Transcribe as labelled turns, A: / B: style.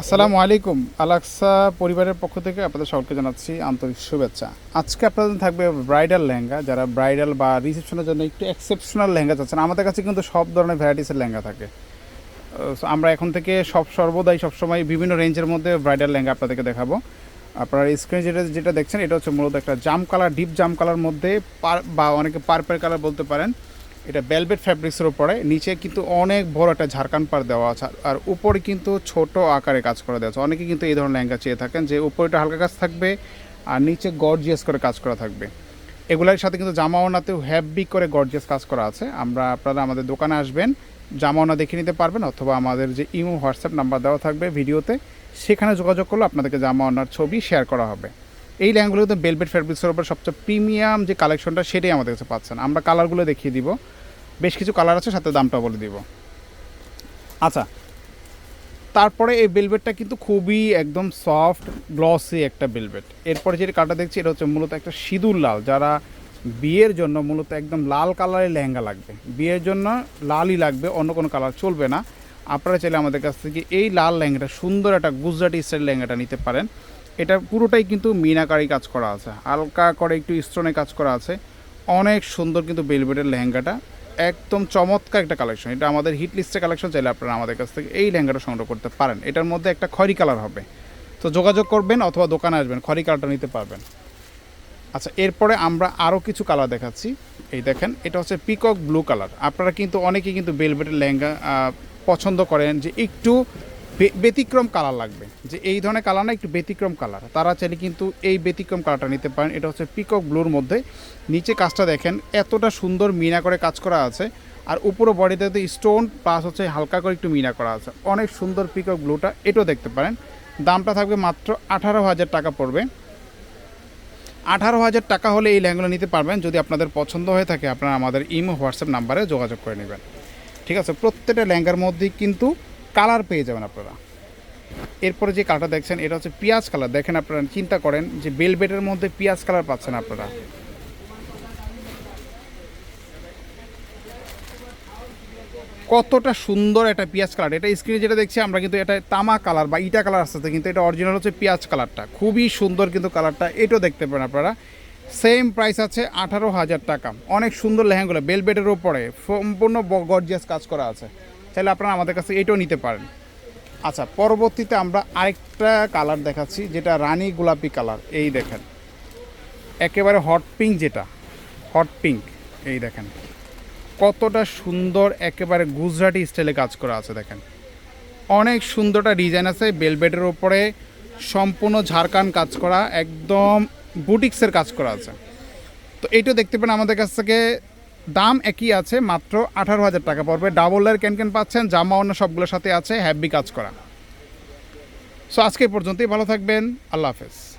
A: আসসালামু আলাইকুম। আলাক্সা পরিবারের পক্ষ থেকে আপনাদের সকলকে জানাচ্ছি আন্তরিক শুভেচ্ছা। আজকে আপনাদের থাকবে ব্রাইডাল লেহেঙ্গা। যারা ব্রাইডাল বা রিসেপশনের জন্য একটু এক্সেপশনাল লেহেঙ্গা চাচ্ছেন, আমাদের কাছে কিন্তু সব ধরনের ভ্যারাইটিসের লেহেঙ্গা থাকে। আমরা এখন থেকে সব সর্বদাই সবসময় বিভিন্ন রেঞ্জের মধ্যে ব্রাইডাল লেহেঙ্গা আপনাদেরকে দেখাবো। আপনারা স্ক্রিনে যেটা যেটা দেখছেন, এটা হচ্ছে মূলত একটা জাম কালার ডিপ জাম কালার মধ্যে পার- বা অনেকে পার্পেল কালার বলতে পারেন। এটা বেলভেট ফ্যাব্রিক্সের উপরে, নিচে কিন্তু অনেক বড় একটা ঝাড়খান পার দেওয়া আছে, আর- উপরে কিন্তু ছোট আকারে কাজ করা দেওয়া আছে। অনেকে কিন্তু এই ধরনের লেহেঙ্গা চেয়ে থাকেন যে উপরেটা হালকা কাজ থাকবে আর নিচে গর্জিয়াস করে কাজ করা থাকবে। এগুলোর সাথে কিন্তু জামা ওনাতেও হ্যাভি করে গর্জিয়াস কাজ করা আছে। আমরা আপনারা আমাদের দোকানে আসবেন জামা ওনা দেখে নিতে পারবেন, অথবা আমাদের যে ইমো, হোয়াটসঅ্যাপ নাম্বার দেওয়া থাকবে ভিডিওতে, সেখানে যোগাযোগ করলে আপনাদেরকে জামা ওনার ছবি শেয়ার করা হবে। এই ল্যাঙ্গুলো কিন্তু বেলভেট ফ্যাব্রিক্সের উপর সবচেয়ে প্রিমিয়াম যে কালেকশনটা সেটাই আমাদের কাছে পাচ্ছেন। আমরা কালারগুলো দেখিয়ে দিব। বেশ কিছু কালার আছে, সাথে দামটা বলে দিব। আচ্ছা তারপরে এই বেলভেটটা কিন্তু খুবই একদম সফট গ্লসি একটা বেলভেট এরপরে যে কালারটা দেখছি, এটা হচ্ছে মূলত একটা সিঁদুর লাল, যারা বিয়ের জন্য মূলত একদম লাল কালারের লেহেঙ্গা লাগবে। বিয়ের জন্য লালই লাগবে, অন্য কোনো কালার চলবে না। আপনারা চাইলে আমাদের কাছ থেকে এই লাল লেহেঙ্গাটা, সুন্দর একটা গুজরাটি স্টাইল লেহেঙ্গাটা নিতে পারেন। এটা পুরোটাই কিন্তু মিনাকারি কাজ করা আছে, হালকা করে একটু স্টোনে কাজ করা আছে। অনেক সুন্দর কিন্তু বেলভেটের লেহেঙ্গাটা, একদম চমৎকার একটা কালেকশন এটা আমাদের হিট লিস্টের কালেকশন চাইলে আপনারা আমাদের কাছ থেকে এই লেহেঙ্গাটা সংগ্রহ করতে পারেন। এটার মধ্যে একটা খয়রি কালার হবে। তো যোগাযোগ করবেন অথবা দোকানে আসবেন খয়রি কালারটা নিতে পারবেন। আচ্ছা এরপরে আমরা আরও কিছু কালার দেখাচ্ছি। এই দেখেন, এটা হচ্ছে পিকক ব্লু কালার আপনারা কিন্তু অনেকেই কিন্তু বেলভেটের লেহেঙ্গা পছন্দ করেন যে একটু ব্যতিক্রম কালার লাগবে। যে এই ধরনের কালার না, একটু ব্যতিক্রম কালার তারা চাইলে কিন্তু এই ব্যতিক্রম কালারটা নিতে পারেন। এটা হচ্ছে পিকক ব্লুর মধ্যে। নিচে কাজটা দেখেন, এতটা সুন্দর মিনা করে কাজ করা আছে। আর উপরে বডিতে স্টোন প্লাস হচ্ছে হালকা করে একটু মিনা করা আছে। অনেক সুন্দর পিকক ব্লুটা এটাও দেখতে পারেন। দামটা থাকবে মাত্র আঠারো হাজার টাকা পড়বে। আঠারো হাজার টাকা হলে এই লেহেঙ্গাগুলো নিতে পারবেন। যদি আপনাদের পছন্দ হয়ে থাকে, আপনারা আমাদের ইমো, হোয়াটসঅ্যাপ নাম্বারে যোগাযোগ করে নেবেন। ঠিক আছে? প্রত্যেকটা লেহেঙ্গার মধ্যেই কিন্তু কালার পেয়ে যাবেন আপনারা। এরপরে যে কালারটা দেখছেন, এটা হচ্ছে পিঁয়াজ কালার। দেখেন আপনারা, চিন্তা করেন যে বেলবেটের মধ্যে পিঁয়াজ কালার পাচ্ছেন আপনারা। কতটা সুন্দর একটা পেঁয়াজ কালার। এটা স্ক্রিনে যেটা দেখছি, আমরা কিন্তু এটা তামা কালার বা ইটা কালার আসতে কিন্তু এটা অরিজিনাল হচ্ছে পেঁয়াজ কালারটা। খুবই সুন্দর কিন্তু কালারটা, এটাও দেখতে পারেন আপনারা। সেম প্রাইস আছে আঠারো হাজার টাকা। অনেক সুন্দর লেহেঙ্গুলো বেলবেটের ওপরে সম্পূর্ণ গর্জিয়াস কাজ করা আছে। চাইলে আপনারা আমাদের কাছে এটাও নিতে পারেন। আচ্ছা পরবর্তীতে আমরা আরেকটা কালার দেখাচ্ছি, যেটা রানী গোলাপি কালার এই দেখেন, একেবারে হট পিঙ্ক যেটা হট পিঙ্ক এই দেখেন, কতটা সুন্দর একেবারে গুজরাটি স্টাইলে কাজ করা আছে, দেখেন। অনেক সুন্দরটা ডিজাইন আছে বেলবেটের ওপরে সম্পূর্ণ ঝাড়খান কাজ করা, একদম বুটিক্সের কাজ করা আছে। তো এইটা দেখতে পেন আমাদের কাছ থেকে দাম একই আছে, মাত্র আঠারো হাজার টাকা পড়বে। ডাবল এর ক্যান ক্যান পাচ্ছেন? জামা অন্য সবগুলোর সাথে আছে হ্যাভি কাজ করা। সো আজকে পর্যন্তই, ভালো থাকবেন, আল্লাহ হাফেজ।